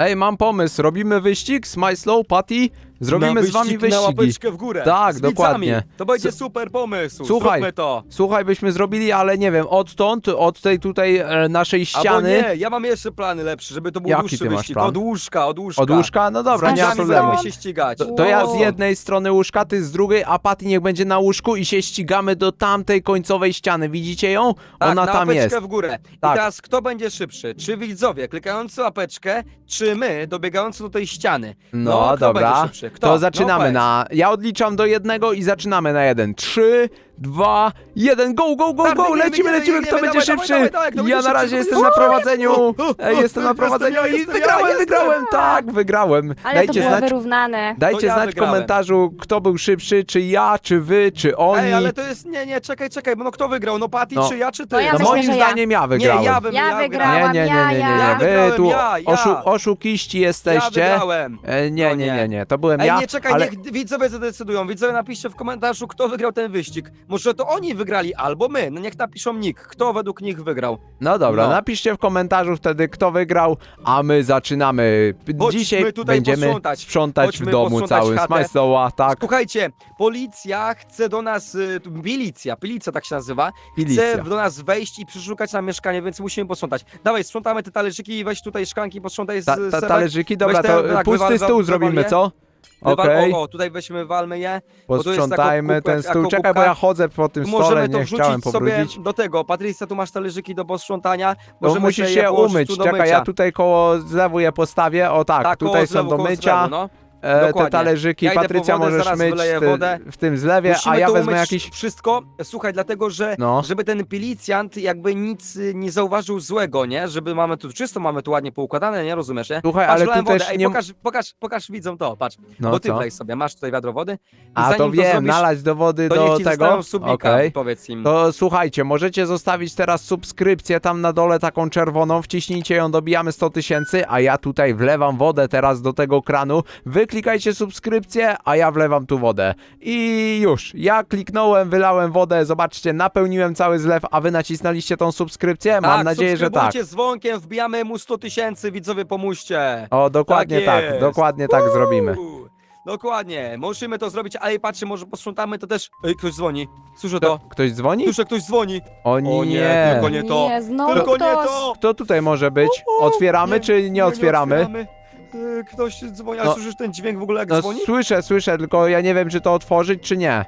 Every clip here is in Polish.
Ej, mam pomysł, robimy wyścig, Smile Slow, Patty? Zrobimy z wami wyścig Na wyścigi. łapeczkę w górę. Tak, z widzami. dokładnie. To będzie super pomysł. Słuchaj, Zróbmy to. Słuchaj, byśmy zrobili, ale nie wiem, odtąd, od tej tutaj e, naszej Albo ściany. nie, ja mam jeszcze plany lepsze, żeby to był Jaki dłuższy ty masz wyścig. plan? Od łóżka, od łóżka. Od łóżka? No dobra, Z nie ma widzami problemu. będziemy się ścigać. To, to ja z jednej strony łóżka, ty z drugiej, a Patty niech będzie na łóżku i się ścigamy do tamtej końcowej ściany. Widzicie ją? Tak, Ona na tam łapeczkę jest. w górę. Tak. I teraz kto będzie szybszy? Czy widzowie klikający łapeczkę, czy my dobiegający do tej ściany? No, kto dobra. Będzie szybszy? Kto? To zaczynamy no, powiedz. na. Ja odliczam do jednego i zaczynamy na jeden. Trzy, dwa, jeden, go, go, go, go! biegniemy, Lecimy, biegniemy, lecimy, kto biegniemy, będzie dawaj, szybszy! dawaj, dawaj, kto Ja będzie na razie szybszy, jestem na prowadzeniu! O, o, Ej, o, Jestem na jestem, prowadzeniu ja i jestem, ja wygrałem, jestem. wygrałem! Tak, wygrałem! Ale Dajcie to było znać. wyrównane. Dajcie ja znać w wygrałem. komentarzu, kto był szybszy, czy ja, czy wy, czy oni. Ej, ale to jest, nie, nie, czekaj, czekaj, bo no kto wygrał? No Patty, No. czy ja, czy ty? No ja No myślę, moim że ja. zdaniem ja Nie, wygrałem. ja bym, Ja ja wygrałam. nie, nie, nie, nie, nie, Ja, nie. Wy wygrałem, tu ja, ja. oszu oszukiści Ja jesteście. wygrałem. E, nie, No nie, nie. nie, nie, to byłem Ej, ja. nie czekaj, ale... niech widzowie zadecydują. Widzowie napiszcie w komentarzu, kto wygrał ten wyścig. Może to oni wygrali, albo my. No niech napiszą nick, kto według nich wygrał. No dobra, No. napiszcie w komentarzu wtedy, kto wygrał, a my zaczynamy. Chodźmy Dzisiaj tutaj będziemy posprzątać. sprzątać w Chodźmy domu posprzątać całym. chatę. Smajstoła, tak, Słuchajcie, policja chce do nas, y, tu milicja, policja tak się nazywa, Milicja. chce do nas wejść i przeszukać nam mieszkanie, więc musimy posprzątać. Dawaj, sprzątamy te talerzyki i weź tutaj szklanki, posprzątaj z Ta, ta, talerzyki, dobra, Weź te- to tak, pusty wywal- stół wywal zrobimy, je. co? Wywal- Okej, O, o, tutaj weźmy, walmy je. tu jest posprzątajmy ten stół. Czekaj, bo kubka. ja chodzę po tym stole, możemy to nie chciałem wrzucić sobie pobrudzić. do tego. Patrycja, tu masz talerzyki do posprzątania. No Możemy musisz sobie je się położyć umyć, tu do czekaj, mycia. ja tutaj koło zlewu je postawię, o tak, Tak, koło tutaj są zlewu, do koło mycia. zlewu, no. E, te Dokładnie. talerzyki, Ja idę po Patrycja wodę, możesz zaraz myć wyleję te, wodę. w tym zlewie, Musimy a ja wezmę umyć jakiś... wszystko, słuchaj, dlatego że No. żeby ten policjant jakby nic y, nie zauważył złego, nie? Żeby mamy tu czysto, mamy tu ładnie poukładane, nie rozumiesz, nie? Słuchaj, ale wlałem tu wodę. też Ej, nie... pokaż, pokaż, pokaż widzom to, patrz. No bo ty co? wlej sobie, masz tutaj wiadro wody. I A zanim to wiem, zrobisz, nalać do wody to do niech ci tego. zostawią subika, Okej. powiedz im. To słuchajcie, możecie zostawić teraz subskrypcję tam na dole taką czerwoną, wciśnijcie ją, dobijamy 100 tysięcy, a ja tutaj wlewam wodę teraz do tego kranu. Wy klikajcie subskrypcję, a ja wlewam tu wodę. I już, ja kliknąłem, wylałem wodę, zobaczcie, napełniłem cały zlew, a wy nacisnęliście tą subskrypcję? Mam tak, nadzieję, że tak. subskrybujcie z dzwonkiem, wbijamy mu 100 tysięcy, widzowie pomóżcie. O, dokładnie Tak tak, jest. dokładnie tak zrobimy. Uuu, Dokładnie, musimy to zrobić, ale patrzcie, może posprzątamy to też. Ej, ktoś dzwoni. Słyszę Kto, to. ktoś dzwoni? Słyszę, ktoś dzwoni. O O nie. nie, tylko nie to. Nie, znowu Tylko nie ktoś. to. Kto tutaj może być? Otwieramy czy nie otwieramy? otwieramy. E, Ktoś dzwoni, a No. słyszysz ten dźwięk w ogóle jak No dzwoni? słyszę, słyszę, tylko ja nie wiem czy to otworzyć czy nie.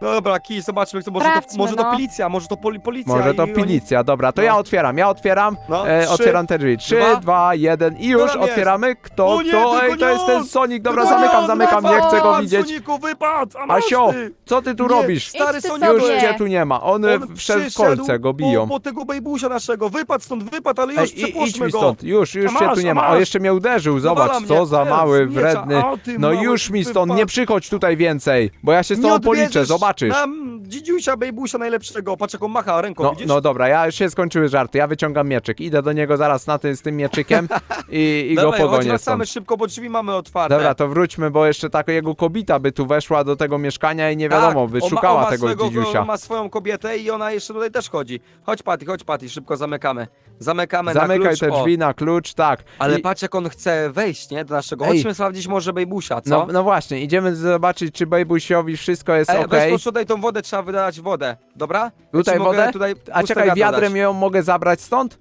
No dobra, kij, zobaczmy, kto, może, to, Sprawdźmy, może to no. policja, może to poli, policja. Może to i policja, dobra, to No. ja otwieram, ja otwieram, No, e, trzy, otwieram te drzwi. 3, dwa. 2, 1 i już tam jest? otwieramy. Kto, O nie, kto? tylko Ej, nie to jest ten on! Sonic, dobra, Tylko zamykam, on, zamykam, nie wypadł, chcę go widzieć. Soniku, wypadł, a masz Asio, ty. co ty tu Nie, robisz? Stary Idź Soniku, Już sobie. cię tu nie ma, on, on wszedł w przyszedł kolce, go Po, biją. po tego bejbusia naszego, wypadł stąd, wypadł, ale już Ej, i- idź mi go. stąd, już, już A cię masz, tu a nie ma. O, masz. jeszcze mnie uderzył, Nawala zobacz, mnie, co za mały, miecza, wredny. ty No mały już mi stąd, nie przychodź tutaj więcej, bo ja się z Nie tobą policzę, odbierzesz zobaczysz. Nam dzidziusia, bejbusia najlepszego, patrz jak on macha ręką, No, widzisz? no dobra, ja już się skończyły żarty, ja wyciągam mieczyk, idę do niego zaraz na tym, z tym mieczykiem i, i go Dawaj, chodź, pogonię wracamy stąd. szybko, bo drzwi mamy otwarte. Dobra, to wróćmy, bo jeszcze taka jego kobita by tu weszła do tego mieszkania i nie Tak, wiadomo, on by ma- szukała on ma tego swojego, dzidziusia. On ma swoją kobietę i ona jeszcze tutaj też chodzi. Chodź Patty, chodź Patty, szybko zamykamy. Zamykamy na Zamykaj klucz, te o. drzwi na klucz, tak. Ale I, patrz jak on chce wejść, nie, do naszego. Ej. Chodźmy sprawdzić może bejbusia, co? no, no właśnie, idziemy zobaczyć, czy Bejbusiowi wszystko jest Ej, ok. weź posprzątaj tą wodę, trzeba wydać wodę, dobra? Tutaj Ci mogę wodę? Tutaj A puste czekaj, wiadro wiadrem ją mogę zabrać stąd?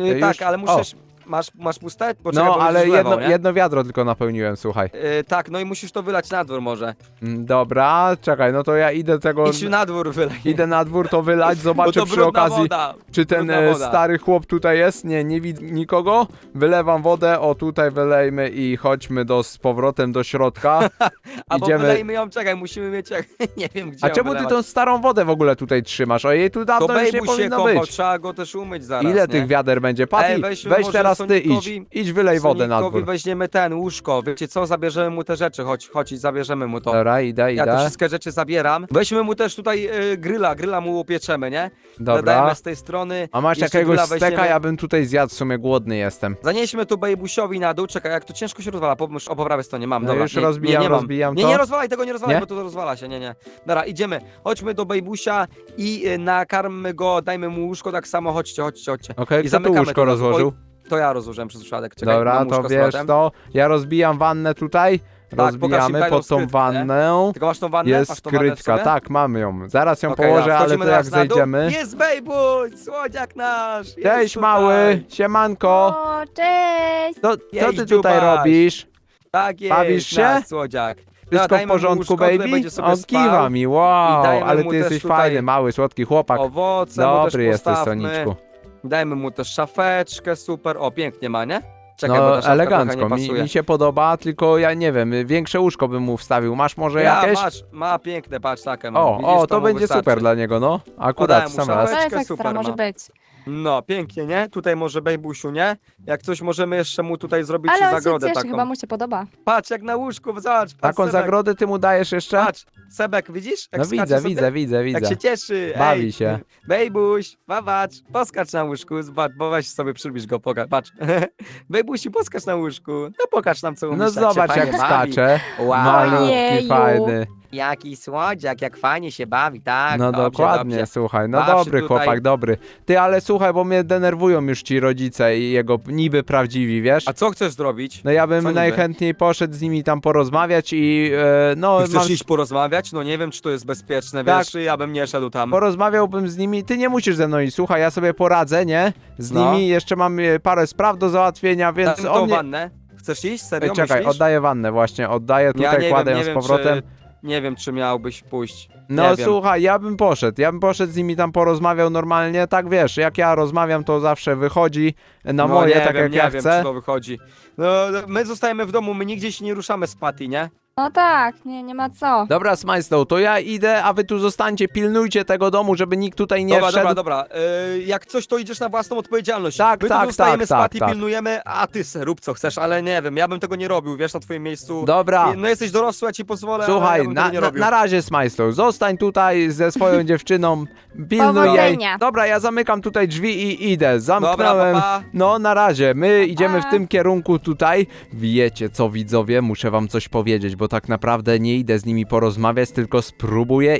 Y, już? Tak, ale musisz... Masz, masz puste? Poczekaj, No, bo ale jedno, nie? jedno wiadro tylko napełniłem, słuchaj. Y, tak, no i musisz to wylać na dwór może. Mm, Dobra, czekaj, no to ja idę tego... Idź na dwór wylej. Idę na dwór to wylać, Bo zobaczę to przy brudna okazji, woda. czy ten brudna e, woda. stary chłop tutaj jest. Nie, nie widzę nikogo. Wylewam wodę, o tutaj wylejmy i chodźmy do, z powrotem do środka. Albo Idziemy- wylejmy ją, czekaj, musimy mieć jak... nie wiem gdzie A ją czemu ty wylewać. tą starą wodę w ogóle tutaj trzymasz? O jej tu To dawno już nie bejbuś się powinno kąpał, być. trzeba go też umyć zaraz, Ile nie? tych wiader będzie? Ej, weźmy weź może teraz ty idź. Sonikowi- Idź wylej wodę na Sonikowi dwór. weźmiemy ten, łóżko, wiecie co, zabierzemy mu te rzeczy, chodź, chodź i zabierzemy mu to. Dobra, idę, Ja te idę. wszystkie rzeczy zabieram. Weźmy mu też tutaj y, gryla, gryla mu upieczemy, nie? Dobra. Dodajemy z tej strony. A masz jeszcze jakiegoś gryla steka? weźmiemy. Ja bym tutaj zjadł, w sumie głodny jestem. Zanieśmy tu bejbusiowi na dół, czekaj, jak to ciężko się rozwala, pomyśl, o po prawej stronie mam, No dobra. już nie, rozbijam, nie, nie mam. rozbijam Nie, to. nie rozwalaj tego, nie rozwalaj, Nie? bo to rozwala się, nie, nie. Dobra, idziemy, chodźmy do bejbusia i y, nakarmmy go, dajmy mu łóżko, tak samo, chodźcie, chodźcie, chodźcie. Okej, I kto tu zamykamy łóżko to. rozłożył? To ja rozłożyłem przez przypadek. Czekaj, Dobra, mam to z wiesz powrotem. to. Ja rozbijam wannę tutaj. Tak, pokaż im Rozbijamy tajną pod tą skrytkę. wannę. Tylko masz tą wannę? Jest masz tą wannę w skrytka, sobie? tak, mamy ją. Zaraz ją Okej, położę, ale wchodzimy to jak teraz na dół. zejdziemy. Jest Bejbuś, słodziak nasz! jest Cześć tutaj. mały, siemanko. O, cześć! Co, co Jej, ty tutaj dziubaś. robisz? Tak jest, Bawisz się? nasz słodziak. Wszystko w dajmy mu porządku, łóżko, tutaj baby? będzie sobie O, spał. kiwa mi, wow, ale mu ty też jesteś tutaj fajny, mały, słodki chłopak. Owoce mu Dobry też jesteś, postawmy. Soniczku. Dajmy mu też szafeczkę, super. O, pięknie ma, nie? Czekaj, bo ta No, szafka trochę elegancko, nie mi, pasuje. mi się podoba, tylko ja nie wiem, większe łóżko bym mu wstawił. Masz może ja, jakieś? masz, ma piękne, patrz, takie ma. O, Widzisz, o, to mu będzie wystarczy. super dla niego, no. Podałem Akurat mu sam szafę. raz. To jest ekstra, super może ma. być. No, pięknie, nie? Tutaj może Bejbusiu, nie? Jak coś możemy jeszcze mu tutaj zrobić Ale on się zagrodę cieszy, taką. chyba mu się podoba. Patrz, jak na łóżku, zobacz, patrz, Taką Sebek, zagrodę ty mu dajesz jeszcze? Patrz, Sebek, widzisz? Jak No skacze widzę, sobie? widzę, widzę, Jak widzę. się cieszy. Bawi Ej, się. Bejbuś, babacz, poskacz na łóżku, zobacz, bo weź sobie przybliż go, pokaż, patrz. Bejbusiu, poskacz na łóżku, no pokaż nam co umiesz, No tak się zobacz fajnie jak bawi. skacze. Wow, Malutki, Ojeju. fajny. Jaki słodziak, jak fajnie się bawi, tak, No dobrze, dokładnie, dobrze. słuchaj. No dobry tutaj- chłopak, dobry. Ty, ale słuchaj, bo mnie denerwują już ci rodzice i jego niby prawdziwi, wiesz? A co chcesz zrobić? No ja bym co niby? najchętniej poszedł z nimi tam porozmawiać i e, no Ty chcesz mam... iść porozmawiać? No nie wiem, czy to jest bezpieczne, Tak. wiesz, ja bym nie szedł tam. Porozmawiałbym z nimi, ty nie musisz ze mną iść, słuchaj, ja sobie poradzę, nie? Z No. nimi jeszcze mam e, parę spraw do załatwienia, więc Dam tą on mnie... wannę. Chcesz iść? Serio, Ej, Czekaj, myślisz? oddaję wannę właśnie, oddaję tutaj, ja nie kładę wiem, ją nie z wiem, powrotem. Czy, nie wiem, czy miałbyś pójść. No nie wiem. słuchaj, ja bym poszedł, ja bym poszedł z nimi tam porozmawiał normalnie, tak wiesz, jak ja rozmawiam to zawsze wychodzi na no, moje, nie tak wiem, jak nie ja wiem, chcę. czy to wychodzi. No, my zostajemy w domu, my nigdzie się nie ruszamy z Patty, nie? No tak, nie, nie ma co. Dobra, Smajslow, to ja idę, a wy tu zostańcie, pilnujcie tego domu, żeby nikt tutaj nie dobra, wszedł. dobra, dobra. Yy, jak coś, to idziesz na własną odpowiedzialność. Tak, my tak, tu zostajemy tak, Patty, tak, tak. pilnujemy, a ty se rób co chcesz, ale nie wiem, ja bym tego nie robił, wiesz, na twoim miejscu. Dobra. No jesteś dorosły, ja ci pozwolę, ale Słuchaj, ja bym na, tego nie na, robił. na razie Smajslow, zostań tutaj ze swoją dziewczyną, pilnuj jej. Powodzenia. Dobra, ja zamykam tutaj drzwi i idę, Dobra, zamknąłem. pa, pa. No, na razie, my idziemy w tym kierunku tutaj. Wiecie co, widzowie, muszę wam coś powiedzieć, bo tak naprawdę nie idę z nimi porozmawiać, tylko spróbuję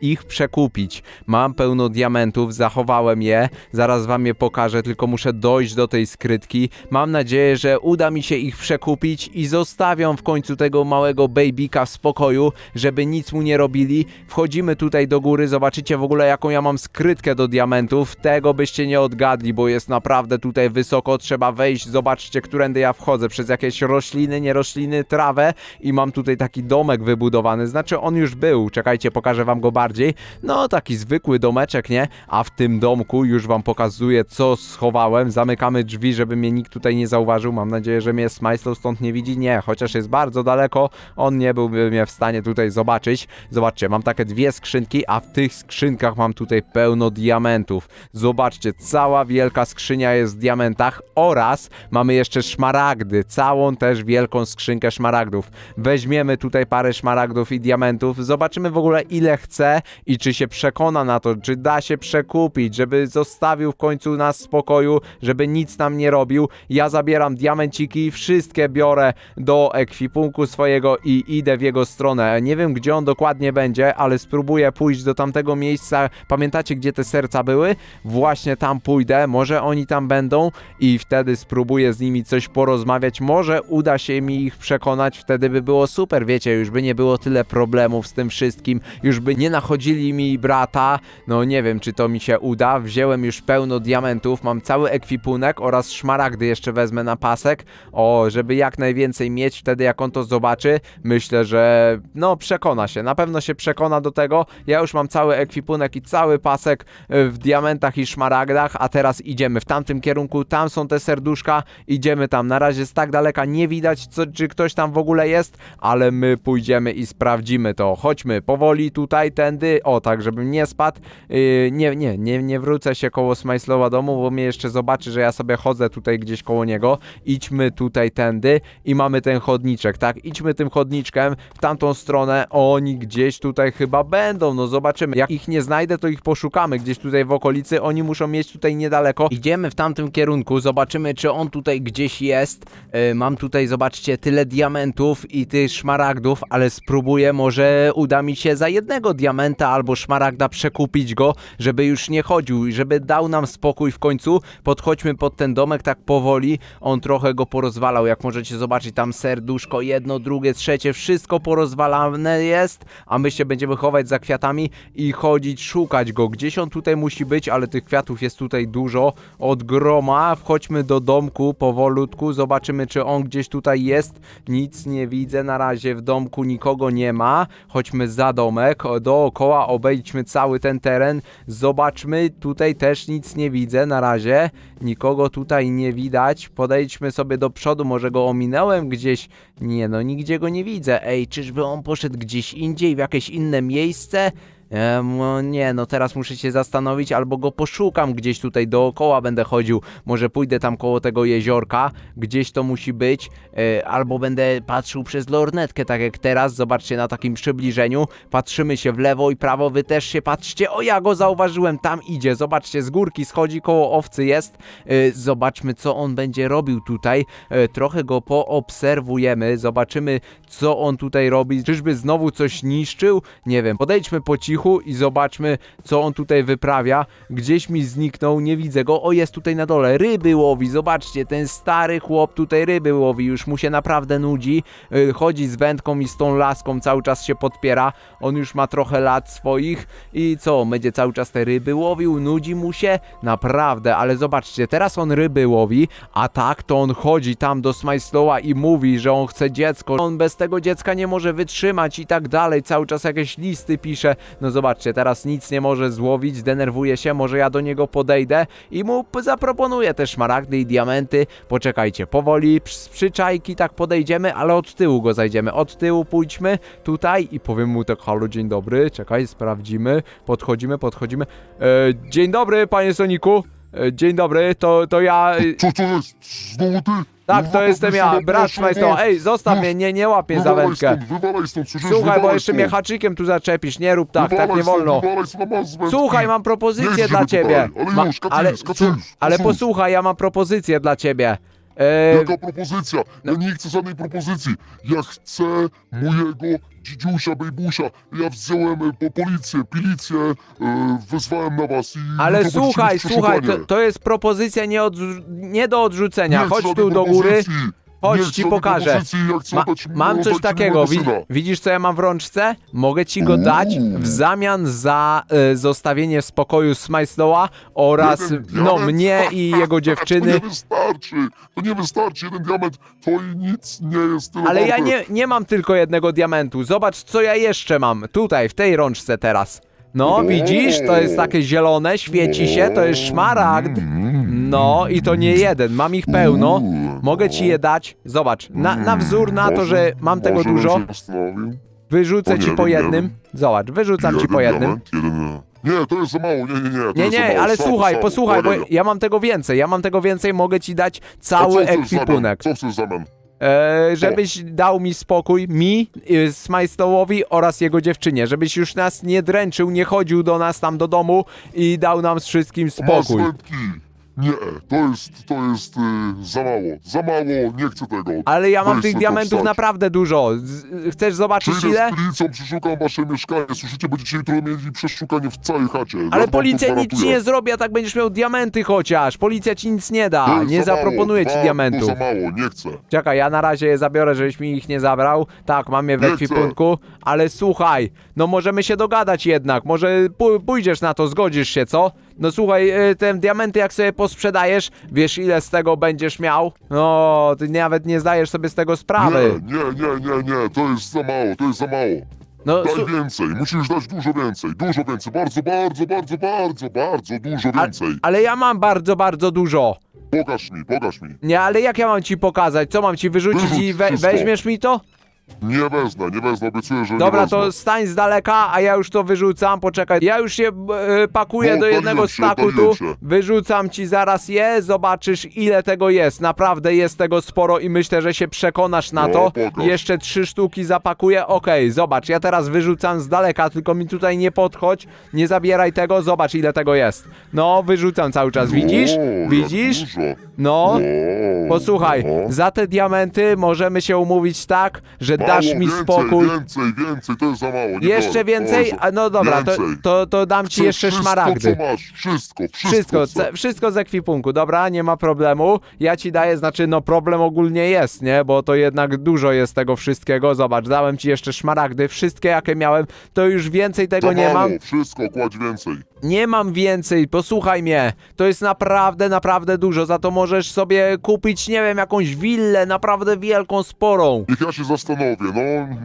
ich przekupić. Mam pełno diamentów, zachowałem je, zaraz wam je pokażę, tylko muszę dojść do tej skrytki. Mam nadzieję, że uda mi się ich przekupić i zostawią w końcu tego małego babyka w spokoju, żeby nic mu nie robili. Wchodzimy tutaj do góry, zobaczycie w ogóle jaką ja mam skrytkę do diamentów. Tego byście nie odgadli, bo jest naprawdę tutaj wysoko, trzeba wejść, zobaczcie, którędy ja wchodzę, przez jakieś rośliny, nie rośliny, trawę i mam tutaj taki domek wybudowany, znaczy on już był, czekajcie, pokażę wam go bardziej. No, taki zwykły domeczek, nie? A w tym domku już wam pokazuję, co schowałem. Zamykamy drzwi, żeby mnie nikt tutaj nie zauważył. Mam nadzieję, że mnie Smajslow stąd nie widzi. Nie, chociaż jest bardzo daleko, on nie byłby mnie w stanie tutaj zobaczyć. Zobaczcie, mam takie dwie skrzynki, a w tych skrzynkach mam tutaj pełno diamentów. Zobaczcie, cała wielka skrzynia jest w diamentach oraz mamy jeszcze szmaragdy, całą też wielką skrzynkę szmaragdów. Weźmiemy tutaj parę szmaragdów i diamentów, zobaczymy w ogóle ile chce i czy się przekona na to, czy da się przekupić, żeby zostawił w końcu nas w spokoju, żeby nic nam nie robił. Ja zabieram diamenciki, wszystkie biorę do ekwipunku swojego i idę w jego stronę. Nie wiem gdzie on dokładnie będzie, ale spróbuję pójść do tamtego miejsca. Pamiętacie gdzie te serca były? Właśnie tam pójdę, może oni tam będą i wtedy spróbuję z nimi coś porozmawiać. Może uda się mi ich przekonać, wtedy by było super, wiecie, już by nie było tyle problemów z tym wszystkim, już by nie nachodzili mi brata. No nie wiem, czy to mi się uda. Wziąłem już pełno diamentów, mam cały ekwipunek oraz szmaragdy jeszcze wezmę na pasek. O, żeby jak najwięcej mieć, wtedy jak on to zobaczy, myślę, że no przekona się, na pewno się przekona do tego. Ja już mam cały ekwipunek i cały pasek y, w diamentach i szmaragdach, a teraz idziemy w tamtym kierunku, tam są te serduszka, idziemy tam. Na razie z tak daleka nie widać, co, czy ktoś tam w ogóle jest, ale my pójdziemy i sprawdzimy to. Chodźmy powoli tutaj, tędy, o tak, żebym nie spadł. Yy, nie, nie, nie, nie wrócę się koło Smajslowa domu, bo mnie jeszcze zobaczy, że ja sobie chodzę tutaj gdzieś koło niego. Idźmy tutaj tędy i mamy ten chodniczek, tak? Idźmy tym chodniczkiem w tamtą stronę. Oni gdzieś tutaj chyba będą, no zobaczymy. Jak ich nie znajdę, to ich poszukamy gdzieś tutaj w okolicy. Oni muszą mieć tutaj niedaleko. Idziemy w tamtym kierunku, zobaczymy, czy on tutaj gdzieś jest. Yy, mam tutaj, zobaczcie, tyle diamentów i tych szmaragdów, ale spróbuję, może uda mi się za jednego diamenta albo szmaragda przekupić go, żeby już nie chodził i żeby dał nam spokój w końcu. Podchodźmy pod ten domek tak powoli, on trochę go porozwalał, jak możecie zobaczyć, tam serduszko, jedno, drugie, trzecie, wszystko porozwalane jest, a my się będziemy chować za kwiatami i chodzić, szukać go. Gdzieś on tutaj musi być, ale tych kwiatów jest tutaj dużo, od groma. Wchodźmy do domku powolutku, zobaczymy, czy on gdzieś tutaj jest. Nic nie widzę, na razie w domku nikogo nie ma. Chodźmy za domek, dookoła obejdźmy cały ten teren. Zobaczmy, tutaj też nic nie widzę na razie. Nikogo tutaj nie widać. Podejdźmy sobie do przodu, może go ominąłem gdzieś. Nie no, nigdzie go nie widzę. Ej, czyżby on poszedł gdzieś indziej, w jakieś inne miejsce? No nie, no teraz muszę się zastanowić, albo go poszukam gdzieś tutaj dookoła będę chodził, może pójdę tam koło tego jeziorka, gdzieś to musi być, e, albo będę patrzył przez lornetkę, tak jak teraz, zobaczcie na takim przybliżeniu, patrzymy się w lewo i prawo, wy też się patrzcie, o ja go zauważyłem, tam idzie, zobaczcie, z górki schodzi, koło owcy jest, e, zobaczmy co on będzie robił tutaj, e, trochę go poobserwujemy, zobaczymy co on tutaj robi, czyżby znowu coś niszczył, nie wiem, podejdźmy po cichu i zobaczmy, co on tutaj wyprawia. Gdzieś mi zniknął, nie widzę go. O, jest tutaj na dole, ryby łowi, zobaczcie, ten stary chłop tutaj ryby łowi, już mu się naprawdę nudzi. Yy, chodzi z wędką i z tą laską, cały czas się podpiera. On już ma trochę lat swoich i co, będzie cały czas te ryby łowił, nudzi mu się? Naprawdę, ale zobaczcie, teraz on ryby łowi, a tak to on chodzi tam do Smajslowa i mówi, że on chce dziecko, on bez tego dziecka nie może wytrzymać i tak dalej, cały czas jakieś listy pisze. No zobaczcie, teraz nic nie może złowić, denerwuje się, może ja do niego podejdę i mu zaproponuję te szmaragdy i diamenty. Poczekajcie, powoli, z przyczajki tak podejdziemy, ale od tyłu go zajdziemy, od tyłu pójdźmy tutaj i powiem mu tak, halo, dzień dobry, czekaj, sprawdzimy, podchodzimy, podchodzimy. E, dzień dobry, panie Soniku. E, dzień dobry, to, to ja... e, Co jest? Znowu ty? Tak, to jestem ja, brat Smajstowa. Ej, zostaw mnie, nie, nie łapię za Wywalaj wędkę. stąd, wywalaj stąd, słyszysz? Słuchaj, bo Wywalaj jeszcze stąd. mnie haczykiem tu zaczepisz, nie rób tak, tak nie stąd, wolno. Wywalaj stąd. Słuchaj, mam propozycję dla ciebie. tutaj, ale ale, posłuchaj, ja mam propozycję dla ciebie. E, Jaka propozycja? Ja nie chcę żadnej propozycji. Ja chcę mojego dzidziusia, bejbusia. Ja wziąłem e, po policję, policję, e, wezwałem na was i... ale jutro będziecie słuchaj, mieć słuchaj, to, przeszukanie. to jest propozycja nie, odrzu- nie do odrzucenia. Nie chcę Chodź żadnej tu do góry. propozycji. Chodź, ci pokażę. Ma, mam coś takiego, wi, widzisz co ja mam w rączce? Mogę ci go dać w zamian za e, zostawienie w spokoju Smajslowa oraz Jeden no diament? mnie i jego dziewczyny. To nie wystarczy, to nie wystarczy, jeden diament to i nic nie jest tyle Ale ja warte. nie, nie mam tylko jednego diamentu. Zobacz, co ja jeszcze mam. Tutaj, w tej rączce teraz. No, widzisz? To jest takie zielone, świeci się, to jest szmaragd. No, i to nie jeden, mam ich pełno. Mogę ci je dać. Zobacz, na, na wzór na to, że mam tego dużo, wyrzucę ci po jednym. Zobacz, wyrzucam ci po jednym. Nie, to jest za mało, nie, nie, nie. Nie, nie, ale słuchaj, posłuchaj, bo ja mam tego więcej, ja mam tego więcej, mogę ci dać cały ekwipunek. Co chcesz zamian? E, żebyś dał mi spokój, mi, y, Smajstołowi oraz jego dziewczynie, żebyś już nas nie dręczył, nie chodził do nas tam do domu i dał nam wszystkim Masz spokój. wędki. Nie, to jest, to jest y, za mało, za mało, nie chcę tego. Ale ja mam Weź tych sobie diamentów powstać. naprawdę dużo. Z, chcesz zobaczyć Przyjdę ile? z policją, przeszukam wasze mieszkanie, słyszycie, będziecie jutro mieli przeszukanie w całej chacie. Ja Ale wam to policja nic ci gwarantuję. nie zrobi, a tak będziesz miał diamenty chociaż. Policja ci nic nie To da, jest nie za mało. zaproponuje ci diamentów. To za mało, nie chcę. Czekaj, ja na razie je zabiorę, żebyś mi ich nie zabrał. Tak, mam je w Nie chcę. ekwipunku, ale słuchaj, no możemy się dogadać jednak. Może pó- pójdziesz na to, zgodzisz się, co? No słuchaj, y, te diamenty jak sobie posprzedajesz, wiesz ile z tego będziesz miał? No, ty nawet nie zdajesz sobie z tego sprawy. Nie, nie, nie, nie, nie, to jest za mało, to jest za mało. No, Daj su- więcej, musisz dać dużo więcej, dużo więcej, bardzo, bardzo, bardzo, bardzo, bardzo dużo a, więcej. ale ja mam bardzo, bardzo dużo. Pokaż mi, pokaż mi. Nie, ale jak ja mam ci pokazać? Co mam ci wyrzucić Wyrzuć i we- wszystko. weźmiesz mi to? Nie wezmę, nie wezmę, obiecuję, że Dobra, nie wezmę. to stań z daleka, a ja już to wyrzucam. Poczekaj, ja już się e, pakuję No, do jednego się, staku tu. się. Wyrzucam ci zaraz je, zobaczysz ile tego jest. Naprawdę jest tego sporo i myślę, że się przekonasz na No, to. pokaż. Jeszcze trzy sztuki zapakuję. Okej, zobacz, ja teraz wyrzucam z daleka, tylko mi tutaj nie podchodź, nie zabieraj tego, zobacz ile tego jest. No, wyrzucam cały czas, widzisz? O, jak Widzisz? Dużo. No. O, Posłuchaj, o. za te diamenty możemy się umówić tak, że że Mało, dasz mi więcej, spokój. Więcej, więcej, to jest za mało. Nie Jeszcze biorę, więcej? A, no dobra, to, Więcej. to, to dam ci Chcę jeszcze wszystko, szmaragdy. co masz, wszystko, wszystko. Wszystko, chcę. ce, wszystko z ekwipunku, dobra, nie ma problemu. Ja ci daję, znaczy, no problem ogólnie jest, nie? Bo to jednak dużo jest tego wszystkiego. Zobacz, dałem ci jeszcze szmaragdy, wszystkie jakie miałem, to już więcej tego To nie mało, mam. wszystko, kładź więcej. Nie mam więcej, posłuchaj mnie. To jest naprawdę, naprawdę dużo. Za to możesz sobie kupić, nie wiem, jakąś willę, naprawdę wielką, sporą. Niech ja się zastanowię, no,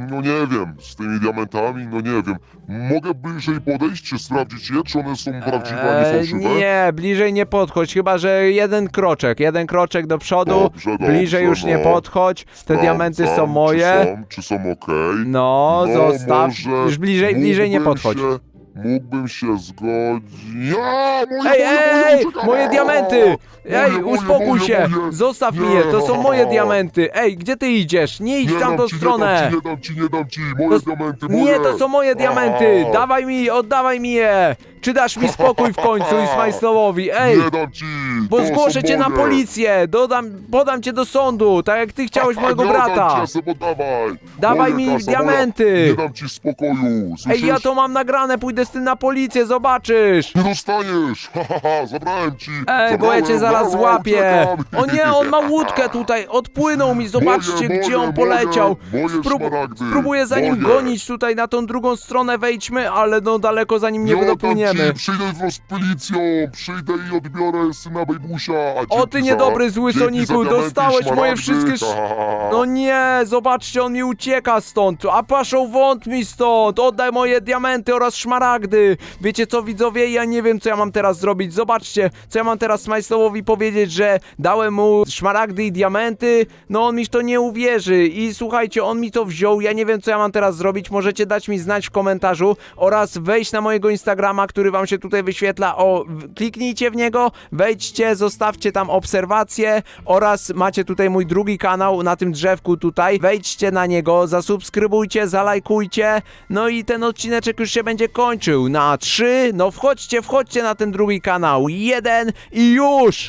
no nie wiem, z tymi diamentami, no nie wiem. Mogę bliżej podejść, czy sprawdzić je, czy one są prawdziwe, a nie Eee, fałszywe? nie, bliżej nie podchodź, chyba że jeden kroczek, jeden kroczek do przodu. Dobrze, dobrze, bliżej już nie no. podchodź. Te diamenty są Sprawdzam, moje. Czy są, czy są okej. No, zostaw. może Już bliżej, bliżej nie mógłbym podchodź. Się, mógłbym się zgodzić. Ja, moje, Ej, moje, ej, moje, moje diamenty! Ej, moje, uspokój moje, się! moje. Zostaw Nie. mnie, to są moje diamenty! Ej, gdzie ty idziesz? Nie idź w Nie tamtą dam ci, stronę! Nie dam ci, nie dam ci, nie dam ci, moje To- diamenty, moje. Nie, to są moje diamenty! A. Dawaj mi, oddawaj mi je! Czy dasz mi spokój w końcu i Smajslowowi? Ej! Nie dam ci, Bo to są zgłoszę cię na moje. policję! Dodam, podam cię do sądu, tak jak ty chciałeś mojego nie brata! Dam ci, ja dawaj. Dawaj mi diamenty. Nie dam ci spokoju, słyszysz? Ej, ja to mam nagrane, pójdę z tym na policję, zobaczysz! Nie dostaniesz! Ha, ha, ha, zabrałem ci! Ej, bo ja cię zaraz złapię! O nie, on ma łódkę tutaj, odpłynął mi, zobaczcie Moje, gdzie on moje, poleciał! moje, moje Sprób- szmaragdy, spróbuję za nim moje. gonić tutaj na tą drugą stronę, wejdźmy, ale no daleko za nim nie oddam Ci, przyjdę z policją, przyjdę i odbiorę syna Bejbusia. O ty niedobry zły Soniku, dostałeś moje wszystkie. No nie, zobaczcie, on mi ucieka stąd, a paszą wąt mi stąd, oddaj moje diamenty oraz szmaragdy. Wiecie co widzowie, ja nie wiem co ja mam teraz zrobić, zobaczcie, co ja mam teraz Smajslowowi powiedzieć, że dałem mu szmaragdy i diamenty, no on mi w to nie uwierzy i słuchajcie, on mi to wziął, ja nie wiem co ja mam teraz zrobić, możecie dać mi znać w komentarzu oraz wejść na mojego Instagrama, który wam się tutaj wyświetla, o, kliknijcie w niego, wejdźcie, zostawcie tam obserwacje oraz macie tutaj mój drugi kanał na tym drzewku tutaj, wejdźcie na niego, zasubskrybujcie, zalajkujcie, no i ten odcineczek już się będzie kończył na trzy, no wchodźcie, wchodźcie na ten drugi kanał, jeden i już!